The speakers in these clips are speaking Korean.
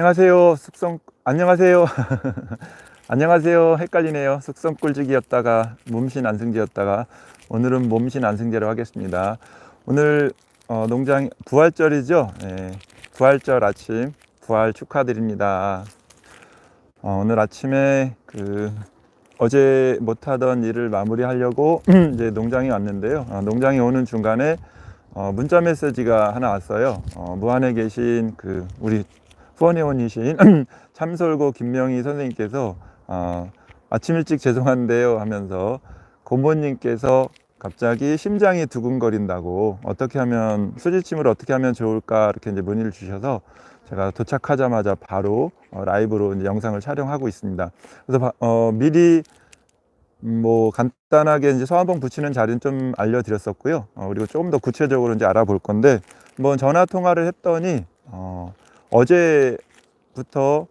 안녕하세요. 숙성 안녕하세요. 안녕하세요. 헷갈리네요. 숙성 꿀지기였다가 몸신 안승제였다가 오늘은 몸신 안승제로 하겠습니다. 오늘 어, 농장 부활절이죠. 예, 부활절 아침 부활 축하드립니다. 어, 오늘 아침에 그 어제 못하던 일을 마무리하려고 이제 농장에 왔는데요. 어, 농장에 오는 중간에 어, 문자 메시지가 하나 왔어요. 어, 무안에 계신 그 우리 후원회원이신 참솔고 김명희 선생님께서 어, 아침 일찍 죄송한데요 하면서 고모님께서 갑자기 심장이 두근거린다고 어떻게 하면 수지침을 어떻게 하면 좋을까 이렇게 이제 문의를 주셔서 제가 도착하자마자 바로 어, 라이브로 이제 영상을 촬영하고 있습니다. 그래서 바- 어, 미리 음, 뭐 간단하게 이제 서한봉 붙이는 자리는 좀 알려드렸었고요. 어, 그리고 조금 더 구체적으로 이제 알아볼 건데 한번 전화 통화를 했더니 어, 어제부터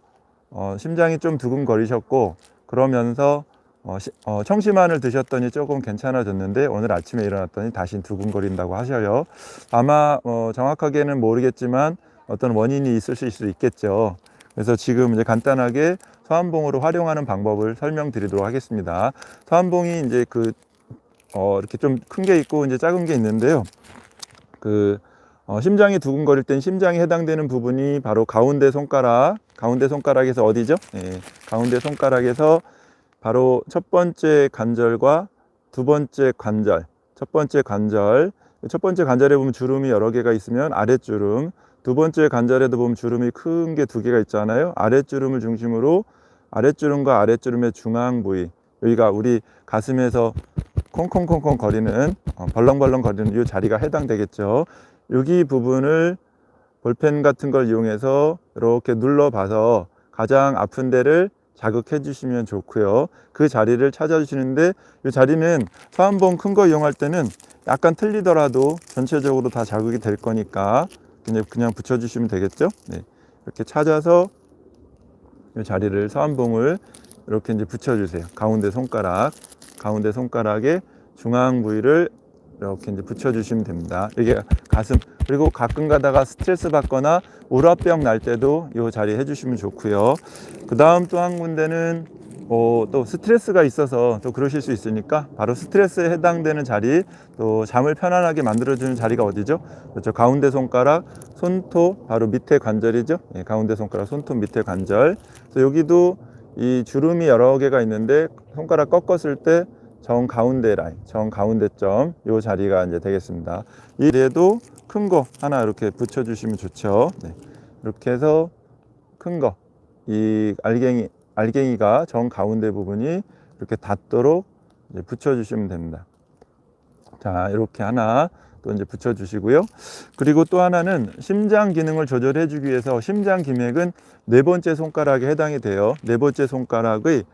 어, 심장이 좀 두근거리셨고 그러면서 어, 시- 어, 청심환을 드셨더니 조금 괜찮아졌는데 오늘 아침에 일어났더니 다시 두근거린다고 하셔요. 아마 어, 정확하게는 모르겠지만 어떤 원인이 있을 수 있겠죠. 그래서 지금 이제 간단하게 서한봉으로 활용하는 방법을 설명드리도록 하겠습니다. 서한봉이 이제 그 어, 이렇게 좀 큰 게 있고 이제 작은 게 있는데요. 그 어, 심장이 두근거릴 땐 심장에 해당되는 부분이 바로 가운데 손가락, 가운데 손가락에서 어디죠? 예, 가운데 손가락에서 바로 첫 번째 관절과 두 번째 관절, 첫 번째 관절, 첫 번째 관절에 보면 주름이 여러 개가 있으면 아랫주름, 두 번째 관절에도 보면 주름이 큰 게 두 개가 있잖아요. 아랫주름을 중심으로 아랫주름과 아랫주름의 중앙 부위, 여기가 우리 가슴에서 콩콩콩콩 거리는 어, 벌렁벌렁 거리는 이 자리가 해당되겠죠. 여기 부분을 볼펜 같은 걸 이용해서 이렇게 눌러 봐서 가장 아픈 데를 자극해 주시면 좋고요. 그 자리를 찾아 주시는데 이 자리는 서한봉 큰 거 이용할 때는 약간 틀리더라도 전체적으로 다 자극이 될 거니까 그냥 그냥 붙여 주시면 되겠죠. 네. 이렇게 찾아서 이 자리를 서한봉을 이렇게 이제 붙여 주세요. 가운데 손가락, 가운데 손가락에 중앙 부위를 이렇게 이제 붙여주시면 됩니다. 이게 가슴 그리고 가끔 가다가 스트레스 받거나 우라병 날 때도 이 자리 해주시면 좋고요. 그 다음 또 한 군데는 어, 또 스트레스가 있어서 또 그러실 수 있으니까 바로 스트레스에 해당되는 자리 또 잠을 편안하게 만들어주는 자리가 어디죠? 그렇죠. 가운데 손가락 손톱 바로 밑에 관절이죠. 예, 가운데 손가락 손톱 밑에 관절. 그래서 여기도 이 주름이 여러 개가 있는데 손가락 꺾었을 때 정 가운데 라인, 정 가운데 점, 요 자리가 이제 되겠습니다. 이래도 큰 거 하나 이렇게 붙여주시면 좋죠. 네. 이렇게 해서 큰 거, 이 알갱이, 알갱이가 정 가운데 부분이 이렇게 닿도록 붙여주시면 됩니다. 자, 이렇게 하나 또 이제 붙여주시고요. 그리고 또 하나는 심장 기능을 조절해주기 위해서 심장 기맥은 네 번째 손가락에 해당이 돼요. 네 번째 손가락의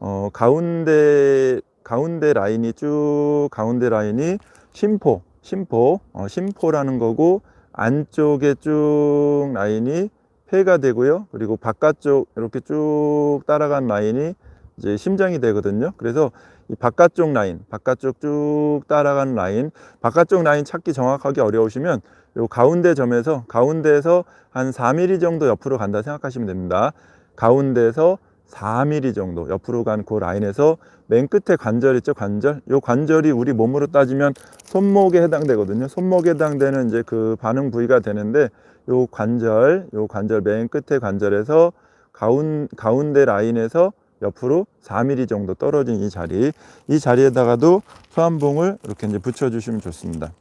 어, 가운데 가운데 라인이 쭉 가운데 라인이 심포 심포 어, 심포라는 거고 안쪽에 쭉 라인이 폐가 되고요. 그리고 바깥쪽 이렇게 쭉 따라간 라인이 이제 심장이 되거든요. 그래서 이 바깥쪽 라인, 바깥쪽 쭉 따라간 라인, 바깥쪽 라인 찾기 정확하게 어려우시면 요 가운데 점에서 가운데에서 한 4mm 정도 옆으로 간다 생각하시면 됩니다. 가운데에서 4mm 정도 옆으로 간 그 라인에서 맨 끝에 관절 있죠? 관절? 요 관절이 우리 몸으로 따지면 손목에 해당되거든요. 손목에 해당되는 이제 그 반응 부위가 되는데 요 관절 요 관절 맨 끝에 관절에서 가운 가운데 라인에서 옆으로 4mm 정도 떨어진 이 자리. 이 자리에다가도 소한봉을 이렇게 이제 붙여 주시면 좋습니다.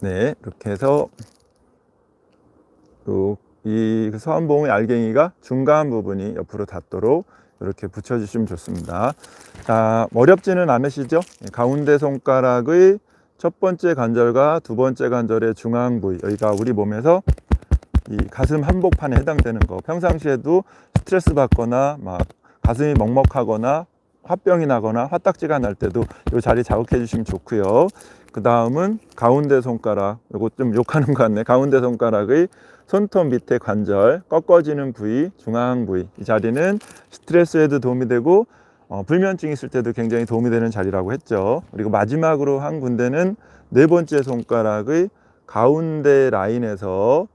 네 이렇게 해서 요 이 서한봉의 알갱이가 중간 부분이 옆으로 닿도록 이렇게 붙여주시면 좋습니다. 자, 어렵지는 않으시죠? 예, 가운데 손가락의 첫 번째 관절과 두 번째 관절의 중앙 부위, 여기가 우리 몸에서 이 가슴 한복판에 해당되는 거. 평상시에도 스트레스 받거나 막 가슴이 먹먹하거나 화병이 나거나 화딱지가 날 때도 이 자리 자극해 주시면 좋고요. 그 다음은 가운데 손가락, 이거 좀 욕하는 것 같네. 가운데 손가락의 손톱 밑에 관절, 꺾어지는 부위, 중앙 부위. 이 자리는 스트레스에도 도움이 되고 어, 불면증 있을 때도 굉장히 도움이 되는 자리라고 했죠. 그리고 마지막으로 한 군데는 네 번째 손가락의 가운데 라인에서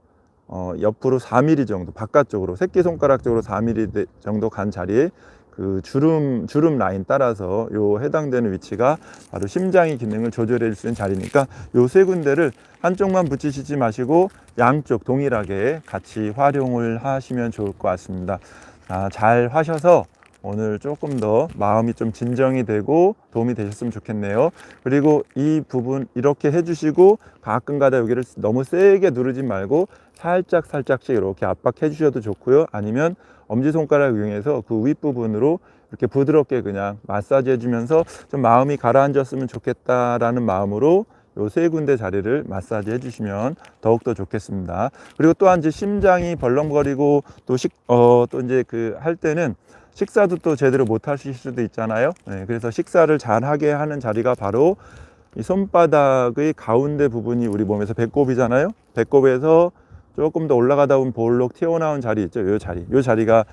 어, 옆으로 4mm 정도 바깥쪽으로 새끼 손가락 쪽으로 4mm 대- 정도 간 자리에 그 주름 주름 라인 따라서 요 해당되는 위치가 바로 심장의 기능을 조절해 줄 수 있는 자리니까 요 세 군데를 한쪽만 붙이시지 마시고 양쪽 동일하게 같이 활용을 하시면 좋을 것 같습니다. 아, 잘 하셔서 오늘 조금 더 마음이 좀 진정이 되고 도움이 되셨으면 좋겠네요. 그리고 이 부분 이렇게 해주시고 가끔가다 여기를 너무 세게 누르지 말고 살짝 살짝씩 이렇게 압박해 주셔도 좋고요. 아니면 엄지손가락 이용해서 그 윗부분으로 이렇게 부드럽게 그냥 마사지 해주면서 좀 마음이 가라앉았으면 좋겠다라는 마음으로 요세 군데 자리를 마사지 해주시면 더욱더 좋겠습니다. 그리고 또한 이제 심장이 벌렁거리고 또 식, 어, 또 이제 그 할 때는 식사도 또 제대로 못 하실 수도 있잖아요. 네, 그래서 식사를 잘 하게 하는 자리가 바로 이 손바닥의 가운데 부분이 우리 몸에서 배꼽이잖아요. 배꼽에서 조금 더 올라가다 보면 볼록 튀어나온 자리 있죠. 요 자리. 요 자리가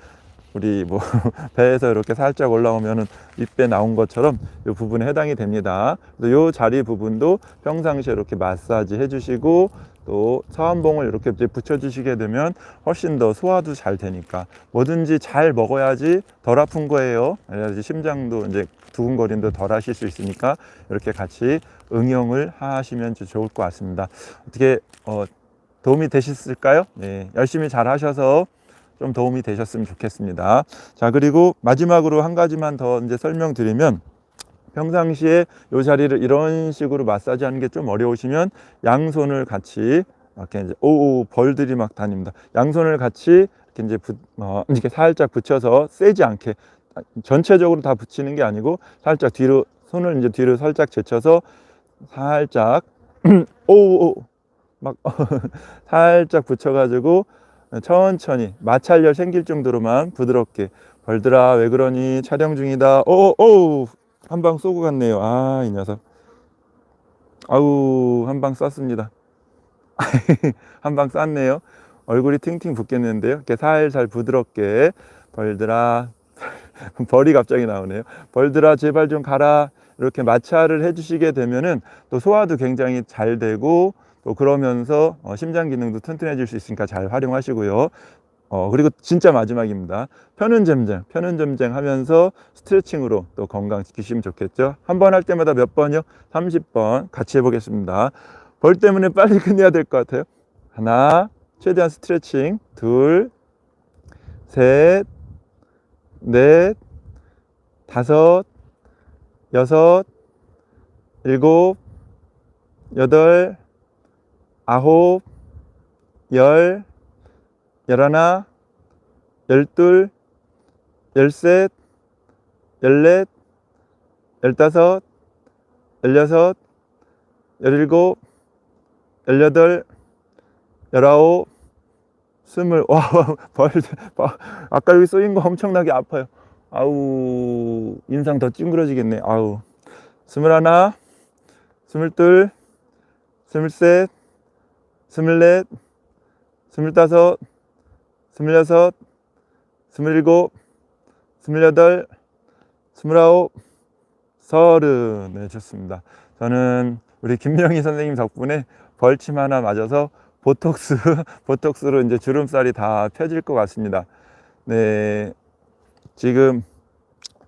우리 뭐 배에서 이렇게 살짝 올라오면은 윗배 나온 것처럼 요 부분에 해당이 됩니다. 그래서 요 자리 부분도 평상시에 이렇게 마사지 해주시고 또 서한봉을 이렇게 붙여주시게 되면 훨씬 더 소화도 잘 되니까 뭐든지 잘 먹어야지 덜 아픈 거예요. 그래야지 심장도 이제 두근거림도 덜 하실 수 있으니까 이렇게 같이 응용을 하시면 좋을 것 같습니다. 어떻게 어, 도움이 되셨을까요? 네, 열심히 잘 하셔서 좀 도움이 되셨으면 좋겠습니다. 자, 그리고 마지막으로 한 가지만 더 이제 설명드리면 평상시에 이 자리를 이런 식으로 마사지 하는 게 좀 어려우시면 양손을 같이 이렇게 이제 오, 오 벌들이 막 다닙니다. 양손을 같이 이렇게 이제 부, 어, 이렇게 살짝 붙여서 세지 않게 전체적으로 다 붙이는 게 아니고 살짝 뒤로 손을 이제 뒤로 살짝 제쳐서 살짝 오오 막 살짝 붙여가지고 천천히 마찰열 생길 정도로만 부드럽게. 벌들아 왜 그러니? 촬영 중이다. 오오 한 방 쏘고 갔네요. 아 이 녀석. 아우 한 방 쐈습니다. 한 방 쐈네요. 얼굴이 팅팅 붓겠는데요. 이렇게 살살 부드럽게. 벌들아 벌이 갑자기 나오네요. 벌들아 제발 좀 가라. 이렇게 마찰을 해주시게 되면은 또 소화도 굉장히 잘 되고 또 그러면서 어, 심장 기능도 튼튼해질 수 있으니까 잘 활용하시고요. 어, 그리고 진짜 마지막입니다. 편은점쟁, 편은점쟁 하면서 스트레칭으로 또 건강 지키시면 좋겠죠. 한 번 할 때마다 몇 번이요? 30번 같이 해보겠습니다. 벌 때문에 빨리 끝내야 될 것 같아요. 하나, 최대한 스트레칭. 둘, 셋, 넷, 다섯, 여섯, 일곱, 여덟, 아홉, 열, 열하나, 열둘, 열셋, 열넷, 열다섯, 열여섯, 열일곱, 열여덟, 열아홉, 스물, 와, 벌, 벌, 아까 여기 쏘인 거 엄청나게 아파요. 아우, 인상 더 찡그러지겠네. 아우, 스물하나, 스물둘, 스물셋, 스물넷, 스물다섯, 스물여섯, 스물일곱, 스물여덟, 스물아홉, 서른. 네, 좋습니다. 저는 우리 김명희 선생님 덕분에 벌침 하나 맞아서 보톡스, 보톡스로 이제 주름살이 다 펴질 것 같습니다. 네, 지금,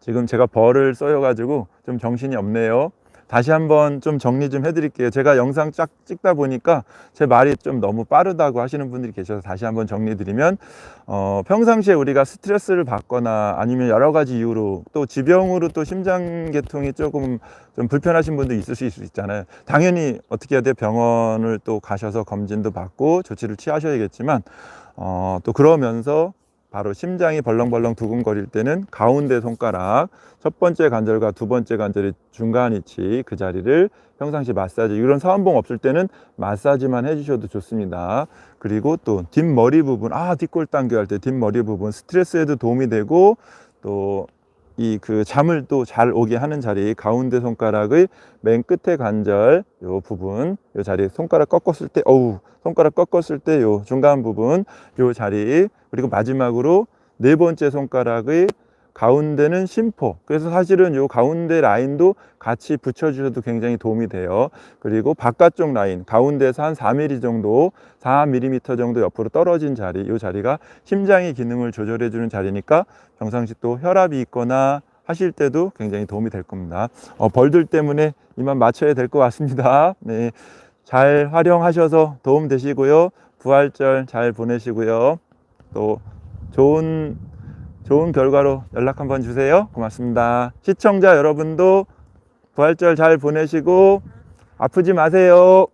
지금 제가 벌을 쏘여가지고 좀 정신이 없네요. 다시 한번 좀 정리 좀 해드릴게요. 제가 영상 쫙 찍다 보니까 제 말이 좀 너무 빠르다고 하시는 분들이 계셔서 다시 한번 정리드리면 어, 평상시에 우리가 스트레스를 받거나 아니면 여러 가지 이유로 또 지병으로 또 심장계통이 조금 좀 불편하신 분도 있을 수 있잖아요. 당연히 어떻게 해야 돼요? 병원을 또 가셔서 검진도 받고 조치를 취하셔야겠지만 어, 또 그러면서 바로 심장이 벌렁벌렁 두근거릴 때는 가운데 손가락 첫 번째 관절과 두 번째 관절의 중간 위치 그 자리를 평상시 마사지 이런 사원봉 없을 때는 마사지만 해주셔도 좋습니다. 그리고 또 뒷머리 부분 아 뒷골 당겨 할 때 뒷머리 부분 스트레스에도 도움이 되고 또 이 그 잠을 또 잘 오게 하는 자리 가운데 손가락의 맨 끝에 관절 요 부분 요 자리 손가락 꺾었을 때 어우 손가락 꺾었을 때 요 중간 부분 요 자리 그리고 마지막으로 네 번째 손가락의 가운데는 심포. 그래서 사실은 요 가운데 라인도 같이 붙여주셔도 굉장히 도움이 돼요. 그리고 바깥쪽 라인, 가운데에서 한 4mm 정도, 4mm 정도 옆으로 떨어진 자리, 요 자리가 심장의 기능을 조절해 주는 자리니까 평상시 또 혈압이 있거나 하실 때도 굉장히 도움이 될 겁니다. 어, 벌들 때문에 이만 맞춰야 될 것 같습니다. 네. 잘 활용하셔서 도움 되시고요. 부활절 잘 보내시고요. 또 좋은 좋은 결과로 연락 한번 주세요. 고맙습니다. 시청자 여러분도 부활절 잘 보내시고 아프지 마세요.